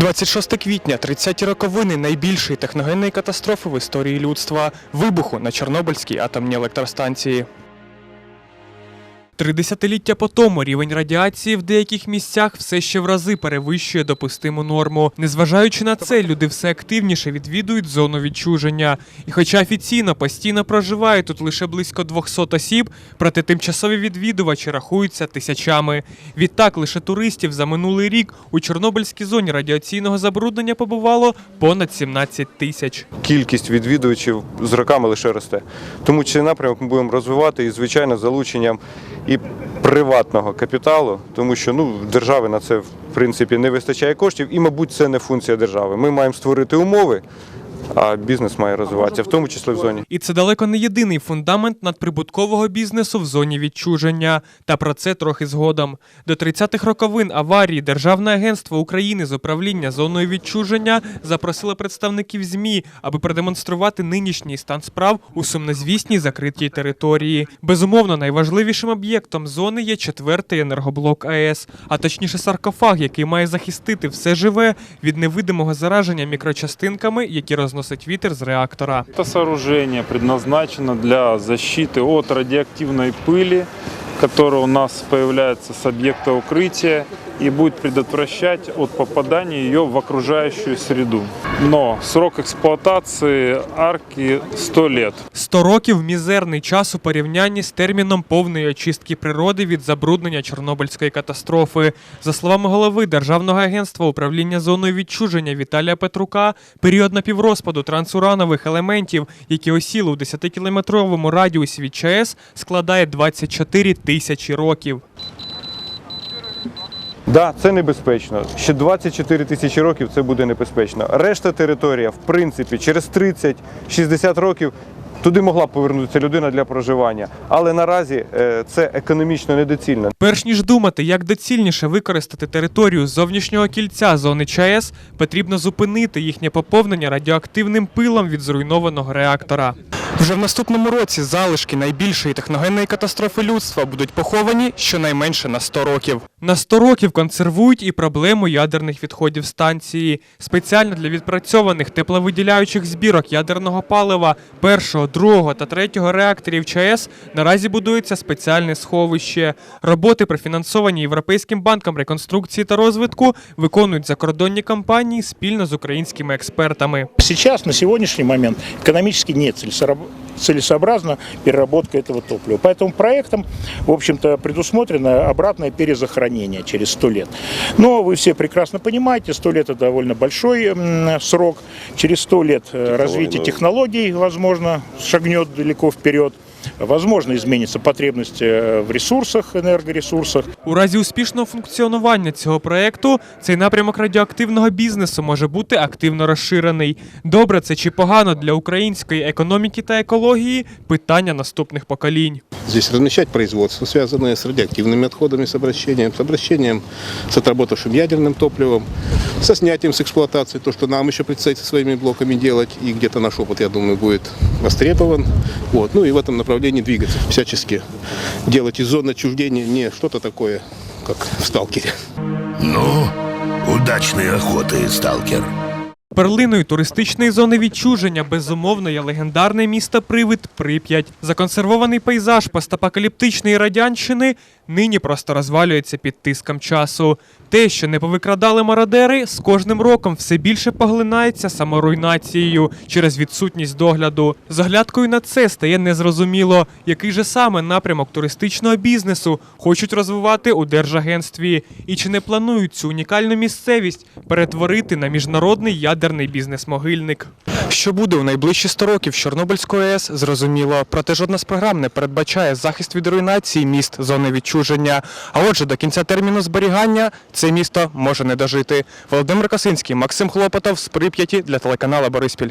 26 квітня, 30-ті роковини найбільшої техногенної катастрофи в історії людства вибуху на Чорнобильській атомній електростанції. Три десятиліття по тому рівень радіації в деяких місцях все ще в рази перевищує допустиму норму. Незважаючи на це, люди все активніше відвідують зону відчуження. І хоча офіційно постійно проживає тут лише близько 200 осіб, проте тимчасові відвідувачі рахуються тисячами. Відтак лише туристів за минулий рік у Чорнобильській зоні радіаційного забруднення побувало понад 17 тисяч. кількість відвідувачів з роками лише росте. Тому цей напрямок ми будемо розвивати і, звичайно, залученням і приватного капіталу, тому що ну, держави на це в принципі не вистачає коштів, і, мабуть, це не функція держави. Ми маємо створити умови, а бізнес має розвиватися, в тому числі в зоні. І це далеко не єдиний фундамент надприбуткового бізнесу в зоні відчуження. Та про це трохи згодом. До 30-х роковин аварії Державне агентство України з управління зоною відчуження запросило представників ЗМІ, аби продемонструвати нинішній стан справ у сумнозвісній закритій території. Безумовно, найважливішим об'єктом зони є четвертий енергоблок АЕС, а точніше саркофаг, який має захистити все живе від невидимого зараження мікрочастинками, які розносить вітер з реактора. Это сооружение предназначено для защиты от радиоактивной пыли, которая у нас появляется с объекта укрытия и будет предотвращать от попадания ее в окружающую среду. Но срок эксплуатации арки 100 лет. 100 років мізерний час у порівнянні з терміном повної очистки природи від забруднення Чорнобильської катастрофи. За словами голови Державного агентства управління зоною відчуження Віталія Петрука, період напіврозпаду трансуранових елементів, які осіли у 10-кілометровому радіусі від ЧАЕС, складає 24 тисячі років. Да, це небезпечно. Ще 24 тисячі років це буде небезпечно. Решта територія, в принципі, через 30-60 років туди могла повернутися людина для проживання. Але наразі е, це економічно недоцільно. Перш ніж думати, як доцільніше використати територію зовнішнього кільця зони ЧАЕС, потрібно зупинити їхнє поповнення радіоактивним пилом від зруйнованого реактора. Вже в наступному році залишки найбільшої техногенної катастрофи людства будуть поховані щонайменше на 100 років. На 100 років консервують і проблему ядерних відходів станції. Спеціально для відпрацьованих тепловиділяючих збірок ядерного палива першого, другого та третього реакторів ЧАЕС наразі будується спеціальне сховище. Роботи, профінансовані Європейським банком реконструкції та розвитку, виконують закордонні компанії спільно з українськими експертами. Сейчас, на сегодняшний момент, экономически не целесораб- целесообразна переработка этого топлива. Поэтому проектом, в общем-то, предусмотрено обратное перезахоронение через 100 лет. Но вы все прекрасно понимаете, 100 лет это довольно большой срок. Через 100 лет э, развитие технологий, возможно, шагнет далеко вперед. Возможно, изменится потребность э, в ресурсах, энергоресурсах. У разі успішного функціонування цього проекту цей напрямок радіоактивного бізнесу може бути активно розширений. Добре це чи погано для української економіки та екології питання наступних поколінь. Здесь размещать производство, связанное с радиоактивными отходами, с обращением, с обращением с отработавшим ядерным топливом, со снятием с эксплуатации, то, что нам еще предстоит со своими блоками делать, и где-то наш опыт, я думаю, будет востребован. Вот. Ну и в этом направлении двигаться, всячески делать из зоны отчуждения не что-то такое, как в «Сталкере». Ну, удачной охоты, сталкер. Перлиною туристичної зони відчуження безумовно є легендарне місто Привид Прип'ять. Законсервований пейзаж постапокаліптичної радянщини нині просто розвалюється під тиском часу. Те, що не повикрадали мародери, з кожним роком все більше поглинається саморуйнацією через відсутність догляду. З оглядкою на це стає незрозуміло, який же саме напрямок туристичного бізнесу хочуть розвивати у Держагентстві, і чи не планують цю унікальну місцевість перетворити на міжнародний ядерний бізнес-могильник. Що буде у найближчі 100 років Чорнобильської АЕС, зрозуміло. Проте жодна з програм не передбачає захист від руйнації міст зони відчуження. А отже, до кінця терміну зберігання це місто може не дожити. Володимир Косинський, Максим Хлопотов з Прип'яті для телеканалу Бориспіль.